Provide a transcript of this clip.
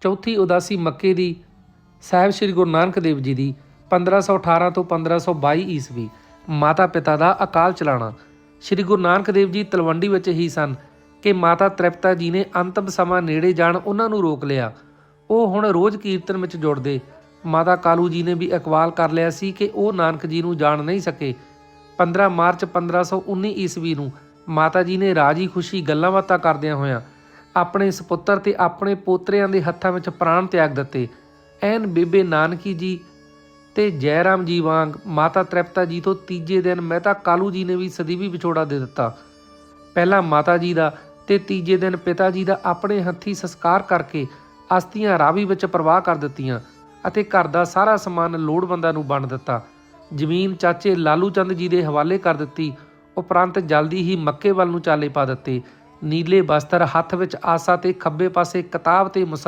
ਚੌਥੀ ਉਦਾਸੀ ਮੱਕੇ ਦੀ ਸਾਹਿਬ ਸ੍ਰੀ ਗੁਰੂ ਨਾਨਕ ਦੇਵ ਜੀ ਦੀ 1518 ਤੋਂ 1522 ਈਸਵੀ ਮਾਤਾ ਪਿਤਾ ਦਾ ਅਕਾਲ ਚਲਾਣਾ। ਸ੍ਰੀ ਗੁਰੂ ਨਾਨਕ ਦੇਵ ਜੀ ਤਲਵੰਡੀ ਵਿੱਚ ਹੀ ਸਨ ਕਿ ਮਾਤਾ ਤ੍ਰਿਪਤਾ ਜੀ ਨੇ ਅੰਤਮ ਸਮਾਂ ਨੇੜੇ ਜਾਣ ਉਹਨਾਂ ਨੂੰ ਰੋਕ ਲਿਆ। ਉਹ ਹੁਣ ਰੋਜ਼ ਕੀਰਤਨ ਵਿੱਚ ਜੁੜਦੇ। ਮਾਤਾ ਕਾਲੂ ਜੀ ਨੇ ਵੀ ਇਕਬਾਲ ਕਰ ਲਿਆ ਸੀ ਕਿ ਉਹ ਨਾਨਕ ਜੀ ਨੂੰ ਜਾਣ ਨਹੀਂ ਸਕੇ। 15 ਮਾਰਚ 1519 ਈਸਵੀ ਨੂੰ ਮਾਤਾ ਜੀ ਨੇ ਰਾਜੀ ਖੁਸ਼ੀ ਗੱਲਾਂ ਬਾਤਾਂ ਕਰਦਿਆਂ ਹੋਇਆਂ ਆਪਣੇ ਸੁਪੁੱਤਰ ਤੇ ਆਪਣੇ ਪੋਤਰਿਆਂ ਦੇ ਹੱਥਾਂ ਵਿੱਚ ਪ੍ਰਾਣ ਤਿਆਗ ਦਿੱਤੇ। ਐਨ ਬੇਬੇ ਨਾਨਕੀ ਜੀ ਤੇ ਜੈਰਾਮ ਜੀ ਵਾਂਗ ਮਾਤਾ ਤ੍ਰਿਪਤਾ ਜੀ ਤੋਂ ਤੀਜੇ ਦਿਨ ਮਹਿਤਾ ਕਾਲੂ ਜੀ ਨੇ ਵੀ ਸਦੀਵੀ ਵਿਛੋੜਾ ਦੇ ਦਿੱਤਾ। ਪਹਿਲਾਂ ਮਾਤਾ ਜੀ ਦਾ ਤੇ ਤੀਜੇ ਦਿਨ ਪਿਤਾ ਜੀ ਦਾ ਆਪਣੇ ਹੱਥੀ ਸੰਸਕਾਰ ਕਰਕੇ ਅਸਥੀਆਂ ਰਾਵੀ ਵਿੱਚ ਪ੍ਰਵਾਹ ਕਰ ਦਿੱਤੀਆਂ ਅਤੇ ਘਰ ਦਾ ਸਾਰਾ ਸਮਾਨ ਲੋੜਵੰਦਾਂ ਨੂੰ ਵੰਡ ਦਿੱਤਾ। ਜ਼ਮੀਨ ਚਾਚੇ ਲਾਲੂ ਚੰਦ ਜੀ ਦੇ ਹਵਾਲੇ ਕਰ ਦਿੱਤੀ। ਉਪਰੰਤ ਜਲਦੀ ਹੀ ਮੱਕੇ ਵੱਲ ਨੂੰ ਚਾਲੇ ਪਾ ਦਿੱਤੇ। ਨੀਲੇ ਬਸਤਰ ਹੱਥ ਵਿੱਚ ਆਸਾ ਤੇ ਖੱਬੇ ਪਾਸੇ ਕਿਤਾਬ ਤੇ ਮੁਸ